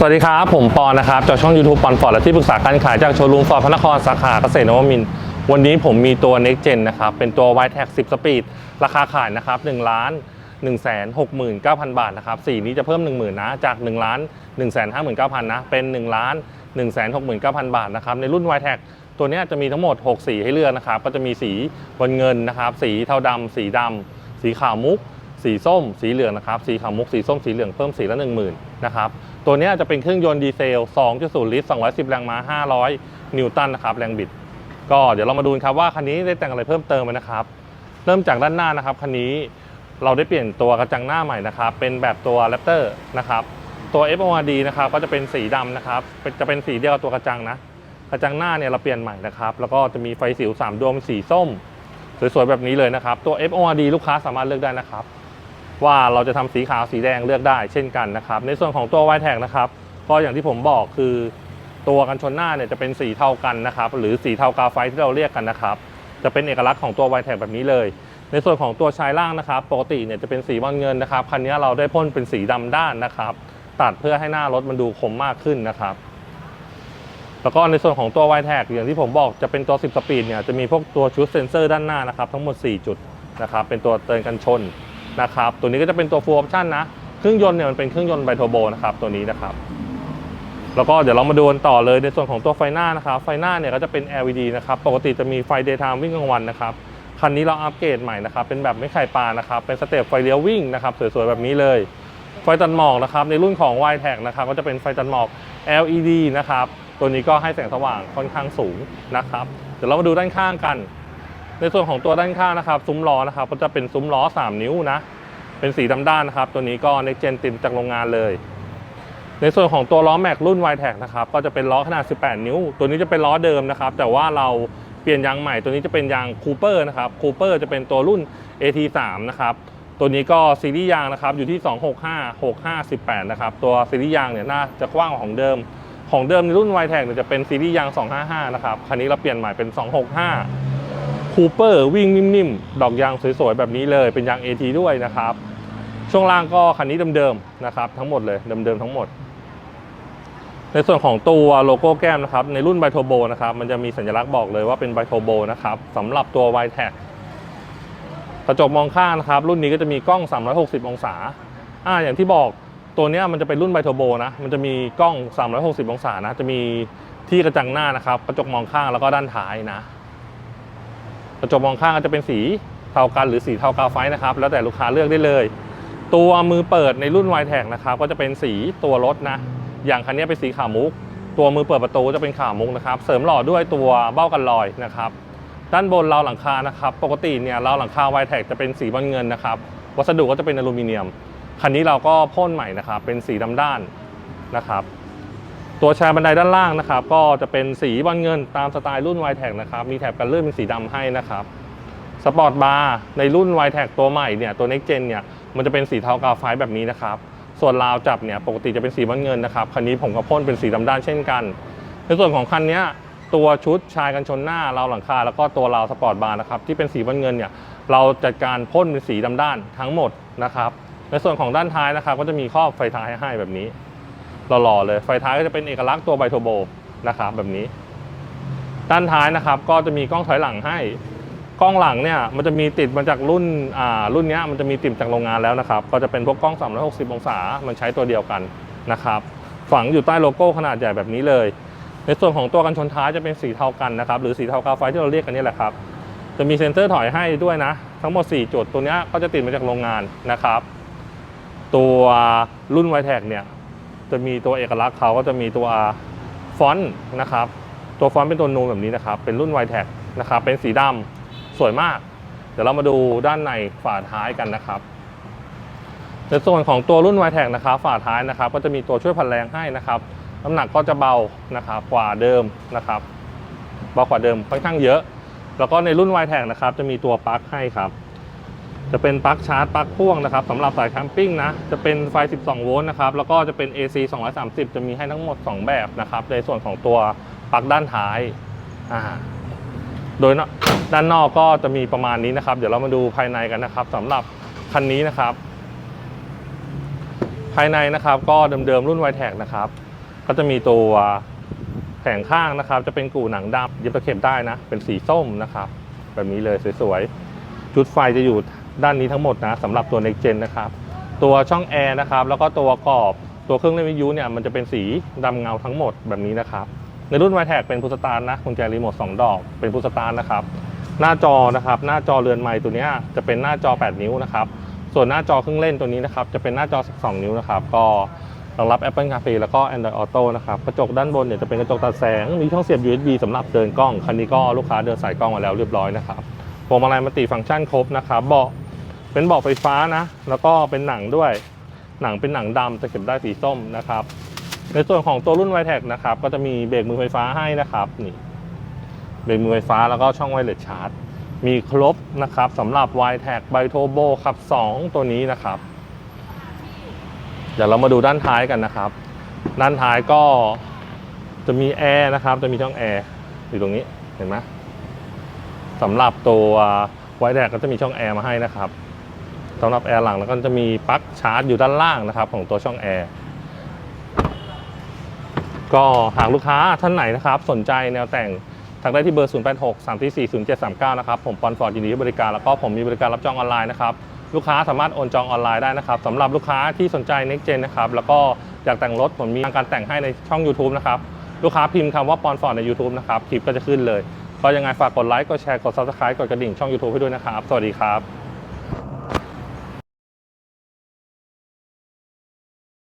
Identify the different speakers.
Speaker 1: สวัสดีครับ ผมปอนนะครับจากช่อง YouTube ปอนฟอร์ดและที่ปรึกษาการขายจากโชว์รูมฟอร์ดพระนครสาขาเกษตรนวมินทร์วันนี้ผมมีตัว Next Gen นะครับ เป็นตัว y t e c 10 Speed ราคาขายนะครับ1ล้าน1 6 9 0 0 0 บาทนะครับสีนี้จะเพิ่ม 10,000นะจาก1ล้าน1 5 9 0 0 0นะเป็น1ล้าน1 6 9 0 0 0 บาทนะครับในรุ่น y t e c ตัวนี้จะมีทั้งหมด 6 สีให้เลือกนะครับก็จะมีสีบนเงินนะครับสีเทาดำสีดำสีขาวมุก สีส้ม สีเหลืองนะครับสีขาวมุกสีส้มสีเหลืองเพิ่มสีละ 10,000นะครับตัวนี้จะเป็นเครื่องยนต์ดีเซล 2.0 ลิตร 210 แรงม้า 500 นิวตันนะครับแรงบิด ก็เดี๋ยวเรามาดูครับว่าคันนี้ได้แต่งอะไรเพิ่มเติมไหมนะครับ เริ่มจากด้านหน้านะครับคันนี้เราได้เปลี่ยนตัวกระจังหน้าใหม่นะครับเป็นแบบตัว Raptor นะครับตัว FORD นะครับก็จะเป็นสีดำนะครับจะเป็นสีเดียวกับตัวกระจังนะกระจังหน้าเนี่ยเราเปลี่ยนใหม่นะครับแล้วก็จะมีไฟสิว3ดวงสีส้ม สวยๆแบบนี้เลยนะครับตัว FORD ลูกค้าสามารถเลือกได้นะครับ ว่าเราจะทำสีขาวสีแดงเลือกได้เช่นกันนะครับ ในส่วนของตัว y t แท็นะครับก็อย่างที่ผมบอกคือ ตัวกันชนหน้าเนี่ยจะเป็นสีเท่ากันนะครับหรือสีเทากาไฟที่เราเรียกกันนะครับ จะเป็นเอกลักษณ์ของตัว y t แท็แบบนี้เลย ในส่วนของตัวชายล่างนะครับ ปกติเนี่ยจะเป็นสีบอลเงินนะครับคันนี้เราได้พ่นเป็นสีดำด้านนะครับ ตัดเพื่อให้หน้ารถมันดูคมมากขึ้นนะครับแล้วก็ในส่วนของตัว y t แท็อย่างที่ผมบอกจะเป็นตัว 10 สปีดเนี่ยจะมีพวกตัวชุดเซ็นเซอร์ด้านหน้านะครับทั้งหมด 4 จุดนะครับเป็นตัวเตือนกันชน นะครับตัวนี้ก็จะเป็นตัว full option นะเครื่องยนต์เนี่ยมันเป็นเครื่องยนต์ไบโทโบนะครับตัวนี้นะครับแล้วก็เดี๋ยวเรามาดูกันต่อเลยในส่วนของตัวไฟหน้านะครับไฟหน้าเนี่ยก็จะเป็น LED นะครับปกติจะมีไฟ daytime วิ่งกลางวันนะครับคันนี้เราอัปเกรดใหม่นะครับเป็นแบบไม่ไข่ปลานะครับเป็นสเตปไฟเลี้ยววิ่งนะครับสวยๆแบบนี้เลยไฟตัดหมอกนะครับในรุ่นของ y t e c นะครับก็จะเป็นไฟตัดหมอก LED นะครับตัวนี้ก็ให้แสงสว่างค่อนข้างสูงนะครับเดี๋ยวเรามาดูด้านข้างกัน ในส่วนของตัวด้านข้างนะครับ ซุ้มล้อนะครับ ก็จะเป็นซุ้มล้อ 3 นิ้วนะ เป็นสีดำด้านนะครับ ตัวนี้ก็ next gen ติดจากโรงงานเลย ในส่วนของตัวล้อแม็กรุ่น y t e c นะครับ ก็จะเป็นล้อขนาด 18 นิ้ว ตัวนี้จะเป็นล้อเดิมนะครับ แต่ว่าเราเปลี่ยนยางใหม่ ตัวนี้จะเป็นยางคูเปอร์นะครับ คูเปอร์จะเป็นตัวรุ่น AT3 นะครับ ตัวนี้ก็ซีรีส์ยางนะครับ อยู่ที่ 265 65 18 นะครับ ตัวซีรีส์ยางเนี่ยน่าจะกว้างกว่าของเดิม ของเดิมในรุ่น y t e c เนี่ยจะเป็นซีรีส์ยาง 255 นะครับ คันนี้เราเปลี่ยนใหม่เป็น 265 คูเปอร์วิ่งนิ่มๆ ดอกยางสวยๆ แบบนี้เลยเป็นยาง AT ด้วยนะครับ ช่วงล่างก็คันนี้เดิมๆนะครับทั้งหมดเลยเดิมๆทั้งหมด ในส่วนของตัวโลโก้แก้มนะครับ ในรุ่นไบโทโบนะครับ มันจะมีสัญลักษณ์บอกเลยว่าเป็นไบโทโบนะครับสำหรับตัว y t e c กกระจกมองข้างนะครับ รุ่นนี้ก็จะมีกล้อง 360 องศาอ่าอย่างที่บอกตัวนี้มันจะเป็นรุ่นไบโทโบนะมันจะมีกล้อง 360 องศานะจะมีที่กระจังหน้านะครับ กระจกมองข้างแล้วก็ด้านท้ายนะ กระจกมองข้างก็จะเป็นสีเทากันหรือสีเทากาไฟนะครับ แล้วแต่ลูกค้าเลือกได้เลย ตัวมือเปิดในรุ่น y t e c นะครับก็จะเป็นสีตัวรถนะ อย่างคันนี้เป็นสีขาวมุก ตัวมือเปิดประตูจะเป็นขาวมุกนะครับ เสริมหล่อด้วยตัวเบ้ากันลอยนะครับด้านบนราวหลังคานะครับ ปกติเนี่ยราวหลังคา y t e c จะเป็นสีบอลเงินนะครับ วัสดุก็จะเป็นอลูมิเนียม คันนี้เราก็พ่นใหม่นะครับ เป็นสีดำด้านนะครับ ตัวแชร์บันไดด้านล่างนะครับ ก็จะเป็นสีบอลเงินตามสไตล์รุ่น y t e c นะครับ มีแถบกันลื่นเป็นสีดำให้นะครับสปอร์ตบาร์ในรุ่น y t e c ตัวใหม่เนี่ยตัว Next Gen เนี่ยมันจะเป็นสีเทากาไฟแบบนี้นะครับ ส่วนราวจับเนี่ยปกติจะเป็นสีบอลเงินนะครับคันนี้ผมก็พ่นเป็นสีดำด้านเช่นกัน ในส่วนของคันนี้ตัวชุดชายกันชนหน้าราวหลังคา แล้วก็ตัวราวสปอร์ตบาร์นะครับที่เป็นสีบอลเงินเนี่ยเราจัดการพ่นเป็นสีดำด้านทั้งหมดนะครับในส่วนของด้านท้ายนะครับ ก็จะมีครอบไฟท้ายให้แบบนี้ หล่อๆเลย ไฟท้ายก็จะเป็นเอกลักษณ์ตัวไบโทโบนะครับแบบนี้ ด้านท้ายนะครับก็จะมีกล้องถอยหลังให้ กล้องหลังเนี่ยมันจะมีติดมาจากรุ่นอ่ารุ่นนี้มันจะมีติดจากโรงงานแล้วนะครับ ก็จะเป็นพวกกล้อง 360 องศา มันใช้ตัวเดียวกันนะครับฝังอยู่ใต้โลโก้ขนาดใหญ่แบบนี้เลย ในส่วนของตัวกันชนท้ายจะเป็นสีเทากันนะครับหรือสีเทากาไฟที่เราเรียกกันนี่แหละครับจะมีเซ็นเซอร์ถอยให้ด้วยนะ ทั้งหมด 4 จุดตัวเนี้ยก็จะติดมาจากโรงงานนะครับ ตัวรุ่น y t e c เนี่ย จะมีตัวเอกลักษณ์เขาก็จะมีตัวฟอนต์นะครับ ตัวฟอนต์เป็นตัวนูนแบบนี้นะครับ เป็นรุ่น y t e c นะครับ เป็นสีดำสวยมาก เดี๋ยวเรามาดูด้านในฝาท้ายกันนะครับ ในส่วนของตัวรุ่น y t e c นะครับ ฝาท้ายนะครับ ก็จะมีตัวช่วยพันแรงให้นะครับน้ำหนักก็จะเบานะครับกว่าเดิมนะครับเบากว่าเดิมค่อนข้างเยอะ แล้วก็ในรุ่น y t e c นะครับ จะมีตัวปลั๊กให้ครับ จะเป็นปลั๊กชาร์จปลั๊กพ่วงนะครับสำหรับสายแคมปิ้งนะจะเป็นไฟ 12 โวลต์นะครับแล้วก็จะเป็น AC 230 จะมีให้ทั้งหมด 2 แบบนะครับในส่วนของตัวปลั๊กด้านท้ายอ่าโดยด้านนอกก็จะมีประมาณนี้นะครับ เดี๋ยวเรามาดูภายในกันนะครับสำหรับคันนี้นะครับ ภายในนะครับก็เดิมๆรุ่น y t e c นะครับ ก็จะมีตัวแผงข้างนะครับ จะเป็นกู่หนังดำเย็บตะเข็บได้นะ เป็นสีส้มนะครับ แบบนี้เลยสวยๆชุดไฟจะอยู่ ด้านนี้ทั้งหมดนะสำหรับตัว Next Gen นะครับตัวช่องแอร์นะครับแล้วก็ตัวกรอบตัวเครื่องเล่นวิทยุเนี่ยมันจะเป็นสีดำเงาทั้งหมดแบบนี้นะครับในรุ่น y t แทเป็นพุทสตาร์นะกุญแจรีโมท2ดอกเป็นพุทสตาร์นะครับหน้าจอนะครับหน้าจอเรือนไม้ตัวนี้จะเป็นหน้าจอ 8 นิ้วนะครับส่วนหน้าจอเครื่องเล่นตัวนี้นะครับจะเป็นหน้าจอ 12 นิ้วนะครับก็รองรับ Apple CarPlay แล้วก็ Android Auto นะครับกระจกด้านบนเนี่ยจะเป็นกระจกตัดแสง มีช่องเสียบ USB สำหรับเดินกล้อง คันนี้ก็ลูกค้าเดินสายกล้องมาแล้วเรียบร้อยนะครับพวงมาลัยมัลติฟังก์ชันครบนะครับเบาะ เป็นเบาะไฟฟ้านะ แล้วก็เป็นหนังด้วย หนังเป็นหนังดำจะเก็บได้สีส้มนะครับ ในส่วนของตัวรุ่น y t แท็นะครับ ก็จะมีเบรกมือไฟฟ้าให้นะครับนี่เบรกมือไฟฟ้าแล้วก็ช่องไวเลสชาร์จ มีครบนะครับสำหรับ y t แท็กไบโทโบขับ 2 ตัวนี้นะครับ เดี๋ยวเรามาดูด้านท้ายกันนะครับ ด้านท้ายก็จะมีแอร์นะครับ จะมีช่องแอร์อยู่ตรงนี้เห็นไหมสำหรับตัว y t แท็กก็จะมีช่องแอร์มาให้นะครับ สำหรับแอร์หลังแล้วก็จะมีปลั๊กชาร์จอยู่ด้านล่างนะครับ ของตัวช่องแอร์ก็หากลูกค้าท่านไหนนะครับ สนใจแนวแต่งทักได้ที่เบอร์ 0 8 6 3 4 0 7 3 9 นะครับ ผมปอนฟอร์ดยินดีให้บริการแล้วก็ผมมีบริการรับจองออนไลน์นะครับ ลูกค้าสามารถโอนจองออนไลน์ได้นะครับสำหรับลูกค้าที่สนใจ Next Gen นะครับแล้วก็อยากแต่งรถผมมีการแต่งให้ในช่อง YouTube นะครับลูกค้าพิมพ์คำว่าปอนฟอร์ดใน YouTube นะครับคลิปก็จะขึ้นเลย ก็ยังไงฝากกดไลค์กดแชร์กด Subscribe กดกระดิ่งช่อง YouTube ให้ด้วยนะครับ สวัสดีครับ